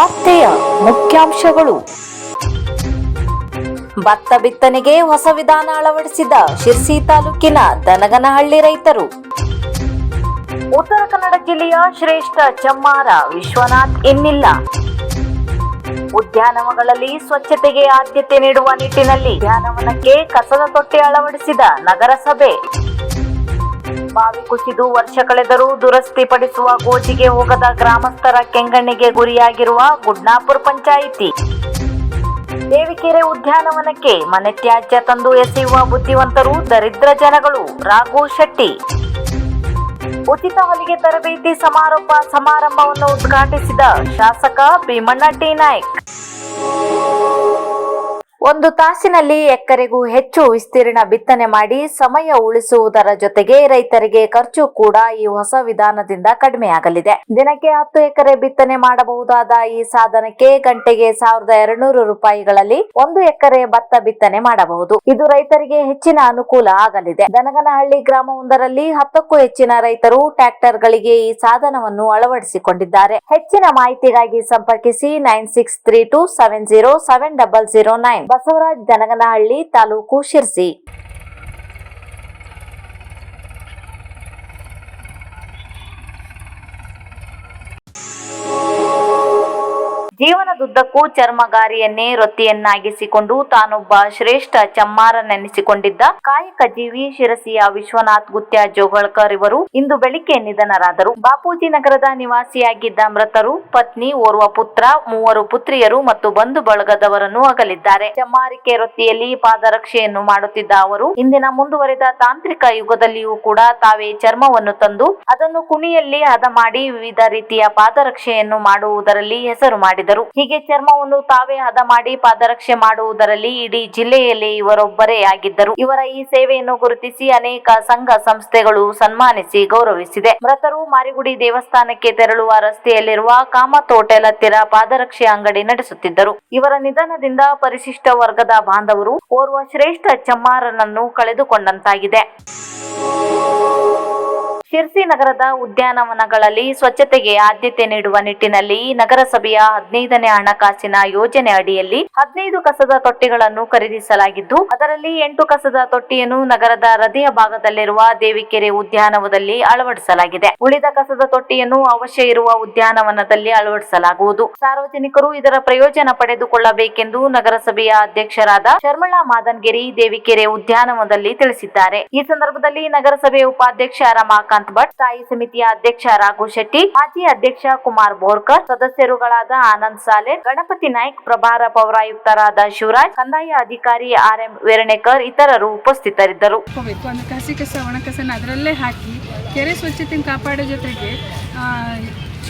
ವಾರ್ತೆಯ ಮುಖ್ಯಾಂಶಗಳು. ಭತ್ತ ಬಿತ್ತನೆಗೆ ಹೊಸ ವಿಧಾನ ಅಳವಡಿಸಿದ ಶಿರ್ಸಿ ತಾಲೂಕಿನ ದನಗನಹಳ್ಳಿ ರೈತರು. ಉತ್ತರ ಕನ್ನಡ ಜಿಲ್ಲೆಯ ಶ್ರೇಷ್ಠ ಚಮ್ಮಾರ ವಿಶ್ವನಾಥ್ ಇನ್ನಿಲ್ಲ. ಉದ್ಯಾನವನಗಳಲ್ಲಿ ಸ್ವಚ್ಛತೆಗೆ ಆದ್ಯತೆ ನೀಡುವ ನಿಟ್ಟಿನಲ್ಲಿ ಉದ್ಯಾನವನಕ್ಕೆ ಕಸದ ತೊಟ್ಟಿ ಅಳವಡಿಸಿದ ನಗರಸಭೆ. ಬಾವಿ ಕುಸಿದು ವರ್ಷ ಕಳೆದರೂ ದುರಸ್ತಿಪಡಿಸುವ ಗೋಜಿಗೆ ಹೋಗದ ಗ್ರಾಮಸ್ಥರ ಕೆಂಗಣ್ಣಿಗೆ ಗುರಿಯಾಗಿರುವ ಗುಡ್ನಾಪುರ ಪಂಚಾಯಿತಿ. ದೇವಿಕೆರೆ ಉದ್ಯಾನವನಕ್ಕೆ ಮನೆ ತ್ಯಾಜ್ಯ ತಂದು ಎಸೆಯುವ ಬುದ್ಧಿವಂತರು ದರಿದ್ರ ಜನಗಳು. ರಾಘು ಶೆಟ್ಟಿ. ಉಚಿತ ಹೊಲಿಗೆ ತರಬೇತಿ ಸಮಾರೋಪ ಸಮಾರಂಭವನ್ನು ಉದ್ಘಾಟಿಸಿದ ಶಾಸಕ ಭೀಮಣ್ಣ ಟಿ ನಾಯ್ಕ್. ಒಂದು ತಾಸಿನಲ್ಲಿ ಎಕರೆಗೂ ಹೆಚ್ಚು ವಿಸ್ತೀರ್ಣ ಬಿತ್ತನೆ ಮಾಡಿ ಸಮಯ ಉಳಿಸುವುದರ ಜೊತೆಗೆ ರೈತರಿಗೆ ಖರ್ಚು ಕೂಡ ಈ ಹೊಸ ವಿಧಾನದಿಂದ ಕಡಿಮೆಯಾಗಲಿದೆ. ದಿನಕ್ಕೆ ಹತ್ತು ಎಕರೆ ಬಿತ್ತನೆ ಮಾಡಬಹುದಾದ ಈ ಸಾಧನಕ್ಕೆ ಗಂಟೆಗೆ ಸಾವಿರದ ಎರಡ್ನೂರು ರೂಪಾಯಿಗಳಲ್ಲಿ ಒಂದು ಎಕರೆ ಭತ್ತ ಬಿತ್ತನೆ ಮಾಡಬಹುದು. ಇದು ರೈತರಿಗೆ ಹೆಚ್ಚಿನ ಅನುಕೂಲ ಆಗಲಿದೆ. ದನಗನಹಳ್ಳಿ ಗ್ರಾಮವೊಂದರಲ್ಲಿ ಹತ್ತಕ್ಕೂ ಹೆಚ್ಚಿನ ರೈತರು ಟ್ರ್ಯಾಕ್ಟರ್ಗಳಿಗೆ ಈ ಸಾಧನವನ್ನು ಅಳವಡಿಸಿಕೊಂಡಿದ್ದಾರೆ. ಹೆಚ್ಚಿನ ಮಾಹಿತಿಗಾಗಿ ಸಂಪರ್ಕಿಸಿ nine six three two seven zero seven double zero nine. Basavaraj Danaganahalli taluk Sirsi ಜೀವನದುದ್ದಕ್ಕೂ ಚರ್ಮಗಾರಿಯನ್ನೇ ವೃತ್ತಿಯನ್ನಾಗಿಸಿಕೊಂಡು ತಾನೊಬ್ಬ ಶ್ರೇಷ್ಠ ಚಮ್ಮಾರನೆನಿಸಿಕೊಂಡಿದ್ದ ಕಾಯಕ ಜೀವಿ ಶಿರಸಿಯ ವಿಶ್ವನಾಥ್ ಗುತ್ಯ ಜೋಗಳಕರ್ ಇವರು ಇಂದು ಬೆಳಿಗ್ಗೆ ನಿಧನರಾದರು. ಬಾಪೂಜಿ ನಗರದ ನಿವಾಸಿಯಾಗಿದ್ದ ಮೃತರು ಪತ್ನಿ, ಓರ್ವ ಪುತ್ರ, ಮೂವರು ಪುತ್ರಿಯರು ಮತ್ತು ಬಂಧು ಬಳಗದವರನ್ನು ಅಗಲಿದ್ದಾರೆ. ಚಮ್ಮಾರಿಕೆ ವೃತ್ತಿಯಲ್ಲಿ ಪಾದರಕ್ಷೆಯನ್ನು ಮಾಡುತ್ತಿದ್ದ ಅವರು, ಇಂದಿನ ಮುಂದುವರೆದ ತಾಂತ್ರಿಕ ಯುಗದಲ್ಲಿಯೂ ಕೂಡ ತಾವೇ ಚರ್ಮವನ್ನು ತಂದು ಅದನ್ನು ಕುಣಿಯಲ್ಲಿ ಹದ ಮಾಡಿ ವಿವಿಧ ರೀತಿಯ ಪಾದರಕ್ಷೆಯನ್ನು ಮಾಡುವುದರಲ್ಲಿ ಹೆಸರು ಮಾಡಿದರು. ಹೀಗೆ ಚರ್ಮವನ್ನು ತಾವೇ ಹದ ಮಾಡಿ ಪಾದರಕ್ಷೆ ಮಾಡುವುದರಲ್ಲಿ ಇಡೀ ಜಿಲ್ಲೆಯಲ್ಲಿ ಇವರೊಬ್ಬರೇ ಆಗಿದ್ದರು. ಇವರ ಈ ಸೇವೆಯನ್ನು ಗುರುತಿಸಿ ಅನೇಕ ಸಂಘ ಸಂಸ್ಥೆಗಳು ಸನ್ಮಾನಿಸಿ ಗೌರವಿಸಿದೆ. ಮೃತರು ಮಾರಿಗುಡಿ ದೇವಸ್ಥಾನಕ್ಕೆ ತೆರಳುವ ರಸ್ತೆಯಲ್ಲಿರುವ ಕಾಮತ್ ಹೋಟೆಲ್ ಹತ್ತಿರ ಪಾದರಕ್ಷೆ ಅಂಗಡಿ ನಡೆಸುತ್ತಿದ್ದರು. ಇವರ ನಿಧನದಿಂದ ಪರಿಶಿಷ್ಟ ವರ್ಗದ ಬಾಂಧವರು ಓರ್ವ ಶ್ರೇಷ್ಠ ಚಮ್ಮಾರನನ್ನು ಕಳೆದುಕೊಂಡಂತಾಗಿದೆ. ಶಿರ್ಸಿ ನಗರದ ಉದ್ಯಾನವನಗಳಲ್ಲಿ ಸ್ವಚ್ಛತೆಗೆ ಆದ್ಯತೆ ನೀಡುವ ನಿಟ್ಟಿನಲ್ಲಿ ನಗರಸಭೆಯ ಹದಿನೈದನೇ ಹಣಕಾಸಿನ ಯೋಜನೆ ಅಡಿಯಲ್ಲಿ ಹದಿನೈದು ಕಸದ ತೊಟ್ಟಿಗಳನ್ನು ಖರೀದಿಸಲಾಗಿದ್ದು, ಅದರಲ್ಲಿ ಎಂಟು ಕಸದ ತೊಟ್ಟಿಯನ್ನು ನಗರದ ಹೃದಯ ಭಾಗದಲ್ಲಿರುವ ದೇವಿಕೆರೆ ಉದ್ಯಾನವನದಲ್ಲಿ ಅಳವಡಿಸಲಾಗಿದೆ. ಉಳಿದ ಕಸದ ತೊಟ್ಟಿಯನ್ನು ಅವಶ್ಯ ಇರುವ ಉದ್ಯಾನವನದಲ್ಲಿ ಅಳವಡಿಸಲಾಗುವುದು. ಸಾರ್ವಜನಿಕರು ಇದರ ಪ್ರಯೋಜನ ಪಡೆದುಕೊಳ್ಳಬೇಕೆಂದು ನಗರಸಭೆಯ ಅಧ್ಯಕ್ಷರಾದ ಶರ್ಮಳಾ ಮಾದನ್ಗಿರಿ ದೇವಿಕೆರೆ ಉದ್ಯಾನವನದಲ್ಲಿ ತಿಳಿಸಿದ್ದಾರೆ. ಈ ಸಂದರ್ಭದಲ್ಲಿ ನಗರಸಭೆ ಉಪಾಧ್ಯಕ್ಷ ರಮಾಕಾಂತ್ ಭಟ್, ಸ್ಥಾಯಿ ಸಮಿತಿಯ ಅಧ್ಯಕ್ಷ ರಾಘು ಶೆಟ್ಟಿ, ಮಾಜಿ ಅಧ್ಯಕ್ಷ ಕುಮಾರ್ ಬೋರ್ಕರ್, ಸದಸ್ಯರುಗಳಾದ ಆನಂದ್ ಸಾಲೆ, ಗಣಪತಿ ನಾಯ್ಕ್, ಪ್ರಭಾರ ಪೌರಾಯುಕ್ತರಾದ ಶಿವರಾಜ್, ಕಂದಾಯ ಅಧಿಕಾರಿ ಆರ್ ಎಂ ವೇರಣೇಕರ್ ಇತರರು ಉಪಸ್ಥಿತರಿದ್ದರು. ಕಸ ಒಣ ಅದರಲ್ಲೇ ಹಾಕಿ ಕೆರೆ ಸ್ವಚ್ಛತೆ ಕಾಪಾಡೋ ಜೊತೆಗೆ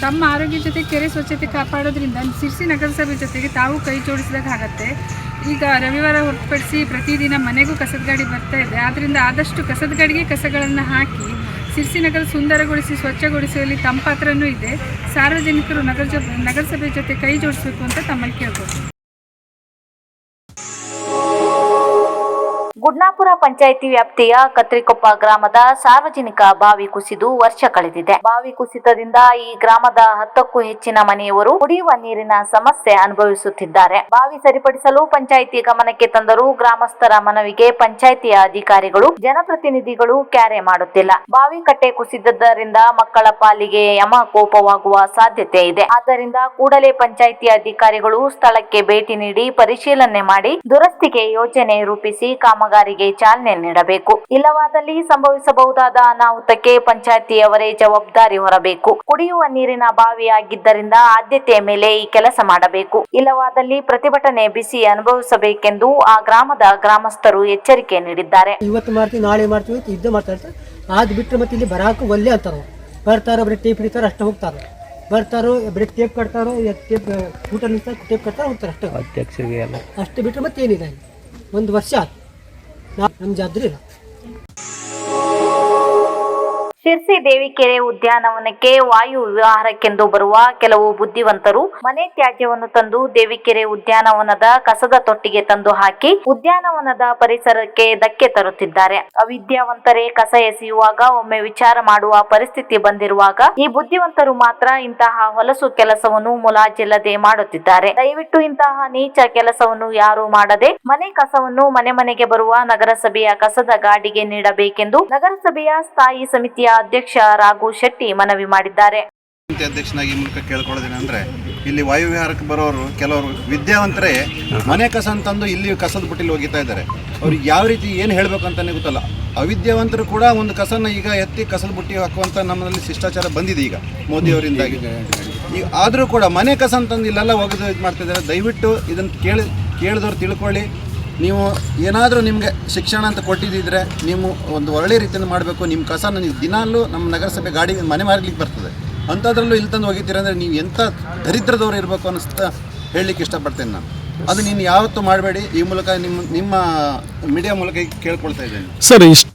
ತಮ್ಮ ಆರೋಗ್ಯ ಜೊತೆ ಕೆರೆ ಸ್ವಚ್ಛತೆ ಕಾಪಾಡೋದ್ರಿಂದ ಸಿರ್ಸಿ ನಗರಸಭೆ ಜೊತೆಗೆ ತಾವು ಕೈ ಜೋಡಿಸಿದಾಗ ಆಗತ್ತೆ. ಈಗ ರವಿವಾರ ಹೊರತುಪಡಿಸಿ ಪ್ರತಿದಿನ ಮನೆಗೂ ಕಸದ ಗಾಡಿ ಬರ್ತಾ ಇದೆ. ಆದ್ದರಿಂದ ಆದಷ್ಟು ಕಸದ ಗಾಡಿಗೆ ಕಸಗಳನ್ನು ಹಾಕಿ ಸಿರ್ಸಿ ನಗರ ಸುಂದರಗೊಳಿಸಿ, ಸ್ವಚ್ಛಗೊಳಿಸುವಲ್ಲಿ ತಮ್ಮ ಪಾತ್ರನೂ ಇದೆ. ಸಾರ್ವಜನಿಕರು ನಗರ ಜೊ, ನಗರಸಭೆ ಜೊತೆ ಕೈ ಜೋಡಿಸಬೇಕು ಅಂತ ತಮ್ಮಲ್ಲಿ ಕೇಳ್ಬೋದು ಗುಡ್ನಾಪುರ ಪಂಚಾಯಿತಿ ವ್ಯಾಪ್ತಿಯ ಕತ್ರಿಕೊಪ್ಪ ಗ್ರಾಮದ ಸಾರ್ವಜನಿಕ ಬಾವಿ ಕುಸಿದು ವರ್ಷ ಕಳೆದಿದೆ. ಬಾವಿ ಕುಸಿತದಿಂದ ಈ ಗ್ರಾಮದ ಹತ್ತಕ್ಕೂ ಹೆಚ್ಚಿನ ಮನೆಯವರು ಕುಡಿಯುವ ನೀರಿನ ಸಮಸ್ಯೆ ಅನುಭವಿಸುತ್ತಿದ್ದಾರೆ. ಬಾವಿ ಸರಿಪಡಿಸಲು ಪಂಚಾಯಿತಿ ಗಮನಕ್ಕೆ ತಂದರೂ ಗ್ರಾಮಸ್ಥರ ಮನವಿಗೆ ಪಂಚಾಯಿತಿಯ ಅಧಿಕಾರಿಗಳು, ಜನಪ್ರತಿನಿಧಿಗಳು ಕ್ಯಾರೆ ಮಾಡುತ್ತಿಲ್ಲ. ಬಾವಿ ಕಟ್ಟೆ ಕುಸಿದದ್ದರಿಂದ ಮಕ್ಕಳ ಪಾಲಿಗೆ ಯಮ ಕೋಪವಾಗುವ ಸಾಧ್ಯತೆ ಇದೆ. ಆದ್ದರಿಂದ ಕೂಡಲೇ ಪಂಚಾಯಿತಿ ಅಧಿಕಾರಿಗಳು ಸ್ಥಳಕ್ಕೆ ಭೇಟಿ ನೀಡಿ ಪರಿಶೀಲನೆ ಮಾಡಿ, ದುರಸ್ತಿಗೆ ಯೋಜನೆ ರೂಪಿಸಿ ಕಾಮಗಾರಿಗೆ ಚಾಲನೆ ನೀಡಬೇಕು. ಇಲ್ಲವಾದಲ್ಲಿ ಸಂಭವಿಸಬಹುದಾದ ಅನಾಹುತಕ್ಕೆ ಪಂಚಾಯಿತಿಯವರೇ ಜವಾಬ್ದಾರಿ ಹೊರಬೇಕು. ಕುಡಿಯುವ ನೀರಿನ ಬಾವಿಯಾಗಿದ್ದರಿಂದ ಆದ್ಯತೆಯ ಮೇಲೆ ಈ ಕೆಲಸ ಮಾಡಬೇಕು. ಇಲ್ಲವಾದಲ್ಲಿ ಪ್ರತಿಭಟನೆ ಬಿಸಿ ಅನುಭವಿಸಬೇಕೆಂದು ಆ ಗ್ರಾಮದ ಗ್ರಾಮಸ್ಥರು ಎಚ್ಚರಿಕೆ ನೀಡಿದ್ದಾರೆ. ಇವತ್ತು ಮಾಡ್ತೀವಿ ನಾಳೆ ಮಾಡ್ತೀವಿ ಅಂತ ಇದ್ದು ಮಾಡ್ತಾ ಇರ್ತಾರೆ ಅದು ಬಿಟ್ಟರೆ ಮತ್ತೆ ಇಲ್ಲಿ ಬರಾಕು ಒಲ್ಲೆ ಅಂತಾರೆ. ಬರ್ತಾರೋ ಬರೀ ಟೇಪ್ ಹಿಡಿತಾರೆ ಅಷ್ಟೇ ಹೋಗ್ತಾರೆ. ಬರ್ತಾರೋ ಬರೀ ಟೇಪ್ ಕಟ್ತಾರೋ ಟೇಪ್ ಊಟ ನಿಲ್ತಾರೆ ಟೇಪ್ ಕಟ್ತಾರೆ ಹೋಗ್ತಾರೆ ಅಷ್ಟೇ. ಅಧ್ಯಕ್ಷರಿಗೆ ಅಷ್ಟು ಬಿಟ್ಟರೆ ಮತ್ತೆ ಏನಿದೆ ಒಂದು ವರ್ಷ ಆಯ್ತು. ನಮ್ಮ ಜಾತ್ರೆ ಶಿರ್ಸಿ ದೇವಿಕೆರೆ ಉದ್ಯಾನವನಕ್ಕೆ ವಾಯು ವಿಹಾರಕ್ಕೆಂದು ಬರುವ ಕೆಲವು ಬುದ್ಧಿವಂತರು ಮನೆ ತ್ಯಾಜ್ಯವನ್ನು ತಂದು ದೇವಿಕೆರೆ ಉದ್ಯಾನವನದ ಕಸದ ತೊಟ್ಟಿಗೆ ತಂದು ಹಾಕಿ ಉದ್ಯಾನವನದ ಪರಿಸರಕ್ಕೆ ಧಕ್ಕೆ ತರುತ್ತಿದ್ದಾರೆ. ಅವಿದ್ಯಾವಂತರೇ ಕಸ ಎಸೆಯುವಾಗ ಒಮ್ಮೆ ವಿಚಾರ ಮಾಡುವ ಪರಿಸ್ಥಿತಿ ಬಂದಿರುವಾಗ ಈ ಬುದ್ಧಿವಂತರು ಮಾತ್ರ ಇಂತಹ ಹೊಲಸು ಕೆಲಸವನ್ನು ಮುಲಾಜಿಲ್ಲದೆ ಮಾಡುತ್ತಿದ್ದಾರೆ. ದಯವಿಟ್ಟು ಇಂತಹ ನೀಚ ಕೆಲಸವನ್ನು ಯಾರು ಮಾಡದೆ ಮನೆ ಕಸವನ್ನು ಮನೆ ಮನೆಗೆ ಬರುವ ನಗರಸಭೆಯ ಕಸದ ಗಾಡಿಗೆ ನೀಡಬೇಕೆಂದು ನಗರಸಭೆಯ ಸ್ಥಾಯಿ ಸಮಿತಿಯ ಅಧ್ಯಕ್ಷ ರಾಘು ಶೆಟ್ಟಿ ಮನವಿ ಮಾಡಿದ್ದಾರೆ. ಸಮಿತಿ ಅಧ್ಯಕ್ಷನಾಗಿ ಈ ಮೂಲಕ ಕೇಳ್ಕೊಳ್ಳೋದೇನೆಂದ್ರೆ ಇಲ್ಲಿ ವಾಯುವಿಹಾರಕ್ಕೆ ಬರೋರು ಕೆಲವರು ವಿದ್ಯಾವಂತರೇ ಮನೆ ಕಸ ಅಂತಂದು ಇಲ್ಲಿ ಕಸದ ಬುಟ್ಟಿಲಿ ಒಗಿತಾ ಇದ್ದಾರೆ. ಅವ್ರಿಗೆ ಯಾವ ರೀತಿ ಏನು ಹೇಳಬೇಕು ಅಂತಾನೆ ಗೊತ್ತಲ್ಲ. ಅವಿದ್ಯಾವಂತರು ಕೂಡ ಒಂದು ಕಸನ ಈಗ ಎತ್ತಿ ಕಸದ ಬುಟ್ಟಿ ಹಾಕುವಂತ ನಮ್ಮಲ್ಲಿ ಶಿಷ್ಟಾಚಾರ ಬಂದಿದೆ ಈಗ ಮೋದಿಯವರಿಂದಾಗಿ ಈಗ ಆದರೂ ಕೂಡ ಮನೆ ಕಸ ಅಂತಂದು ಇಲ್ಲೆಲ್ಲ ಹೋಗೋದು ಇದು ಮಾಡ್ತಿದ್ದಾರೆ. ದಯವಿಟ್ಟು ಇದನ್ನು ಕೇಳಿ ಕೇಳಿದವ್ರು ತಿಳ್ಕೊಳ್ಳಿ. ನೀವು ಏನಾದರೂ ನಿಮಗೆ ಶಿಕ್ಷಣ ಅಂತ ಕೊಟ್ಟಿದ್ದಿದ್ರೆ ನೀವು ಒಂದು ಒಳ್ಳೆ ರೀತಿಯಿಂದ ಮಾಡಬೇಕು ನಿಮ್ಮ ಕಸ ನನಗೆ ದಿನಾಲೂ ನಮ್ಮ ನಗರಸಭೆ ಗಾಡಿ ಮನೆ ಮಾರ್ಲಿಕ್ಕೆ ಬರ್ತದೆ. ಅಂಥದ್ರಲ್ಲೂ ಇಲ್ಲಿ ತಂದು ಹೋಗಿದ್ದೀರ ಅಂದರೆ ನೀವು ಎಂಥ ದರಿದ್ರದವ್ರು ಇರಬೇಕು ಅನ್ನಿಸ್ತಾ ಹೇಳಲಿಕ್ಕೆ ಇಷ್ಟಪಡ್ತೇನೆ ನಾನು. ಅದು ನೀನು ಯಾವತ್ತೂ ಮಾಡಬೇಡಿ, ಈ ಮೂಲಕ ನಿಮ್ಮ ನಿಮ್ಮ ಮೀಡಿಯಾ ಮೂಲಕ ಕೇಳ್ಕೊಳ್ತಾ ಇದ್ದೇನೆ. ಸರ್, ಇಷ್ಟು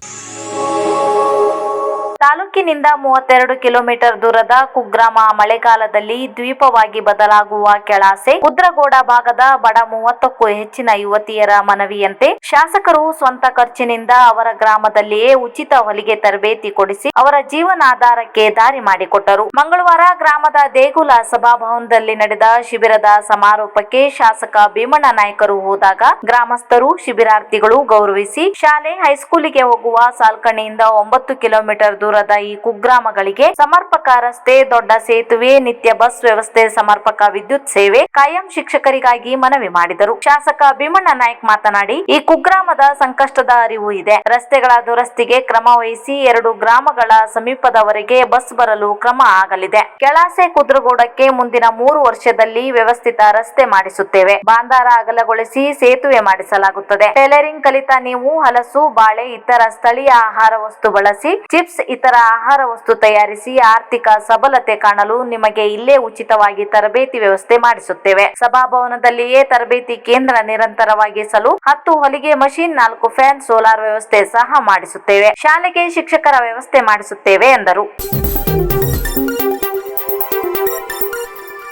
ತಾಲೂಕಿನಿಂದ ಮೂವತ್ತೆರಡು ಕಿಲೋಮೀಟರ್ ದೂರದ ಕುಗ್ರಾಮ ಮಳೆಗಾಲದಲ್ಲಿ ದ್ವೀಪವಾಗಿ ಬದಲಾಗುವ ಕೆಳಾಸೆ, ಉದ್ರಗೋಡ ಭಾಗದ ಬಡ ಮೂವತ್ತಕ್ಕೂ ಹೆಚ್ಚಿನ ಯುವತಿಯರ ಮನವಿಯಂತೆ ಶಾಸಕರು ಸ್ವಂತ ಖರ್ಚಿನಿಂದ ಅವರ ಗ್ರಾಮದಲ್ಲಿಯೇ ಉಚಿತ ಹೊಲಿಗೆ ತರಬೇತಿ ಕೊಡಿಸಿ ಅವರ ಜೀವನಾಧಾರಕ್ಕೆ ದಾರಿ ಮಾಡಿಕೊಟ್ಟರು. ಮಂಗಳವಾರ ಗ್ರಾಮದ ದೇಗುಲ ಸಭಾಭವನದಲ್ಲಿ ನಡೆದ ಶಿಬಿರದ ಸಮಾರೋಪಕ್ಕೆ ಶಾಸಕ ಭೀಮಣ್ಣ ನಾಯಕರು ಹೋದಾಗ ಗ್ರಾಮಸ್ಥರು, ಶಿಬಿರಾರ್ಥಿಗಳು ಗೌರವಿಸಿ ಶಾಲೆ ಹೈಸ್ಕೂಲಿಗೆ ಹೋಗುವ ಸಾಲ್ಕಣಿಯಿಂದ ಒಂಬತ್ತು ಕಿಲೋಮೀಟರ್ ದೂರದ ಈ ಕುಗ್ರಾಮಗಳಿಗೆ ಸಮರ್ಪಕ ರಸ್ತೆ ದೊಡ್ಡ ಸೇತುವೆ, ನಿತ್ಯ ಬಸ್ ವ್ಯವಸ್ಥೆ, ಸಮರ್ಪಕ ವಿದ್ಯುತ್ ಸೇವೆ ಕಾಯಂ ಶಿಕ್ಷಕರಿಗಾಗಿ ಮನವಿ ಮಾಡಿದರು. ಶಾಸಕ ಭೀಮಣ್ಣ ನಾಯ್ಕ್ ಮಾತನಾಡಿ, ಈ ಕುಗ್ರಾಮದ ಸಂಕಷ್ಟದ ಅರಿವು ಇದೆ. ರಸ್ತೆಗಳ ದುರಸ್ತಿಗೆ ಕ್ರಮ ವಹಿಸಿ ಎರಡು ಗ್ರಾಮಗಳ ಸಮೀಪದವರೆಗೆ ಬಸ್ ಬರಲು ಕ್ರಮ ಆಗಲಿದೆ. ಕೆಳಾಸೆ ಕುದ್ರಗೋಡಕ್ಕೆ ಮುಂದಿನ ಮೂರು ವರ್ಷದಲ್ಲಿ ವ್ಯವಸ್ಥಿತ ರಸ್ತೆ ಮಾಡಿಸುತ್ತೇವೆ. ಬಾಂದಾರ ಅಗಲಗೊಳಿಸಿ ಸೇತುವೆ ಮಾಡಿಸಲಾಗುತ್ತದೆ. ಟೈಲರಿಂಗ್ ಕಲಿತ ನೀವು ಹಲಸು, ಬಾಳೆ, ಇತರ ಸ್ಥಳೀಯ ಆಹಾರ ವಸ್ತು ಬಳಸಿ, ಚಿಪ್ಸ್, ಇತರ ಆಹಾರ ವಸ್ತು ತಯಾರಿಸಿ ಆರ್ಥಿಕ ಸಬಲತೆ ಕಾಣಲು ನಿಮಗೆ ಇಲ್ಲೇ ಉಚಿತವಾಗಿ ತರಬೇತಿ ವ್ಯವಸ್ಥೆ ಮಾಡಿಸುತ್ತೇವೆ. ಸಭಾಭವನದಲ್ಲಿಯೇ ತರಬೇತಿ ಕೇಂದ್ರ ನಿರಂತರವಾಗಿಸಲು ಹತ್ತು ಹೊಲಿಗೆ ಮಷೀನ್, ನಾಲ್ಕು ಫ್ಯಾನ್, ಸೋಲಾರ್ ವ್ಯವಸ್ಥೆ ಸಹ ಮಾಡಿಸುತ್ತೇವೆ. ಶಾಲೆಗೆ ಶಿಕ್ಷಕರ ವ್ಯವಸ್ಥೆ ಮಾಡಿಸುತ್ತೇವೆ ಎಂದರು.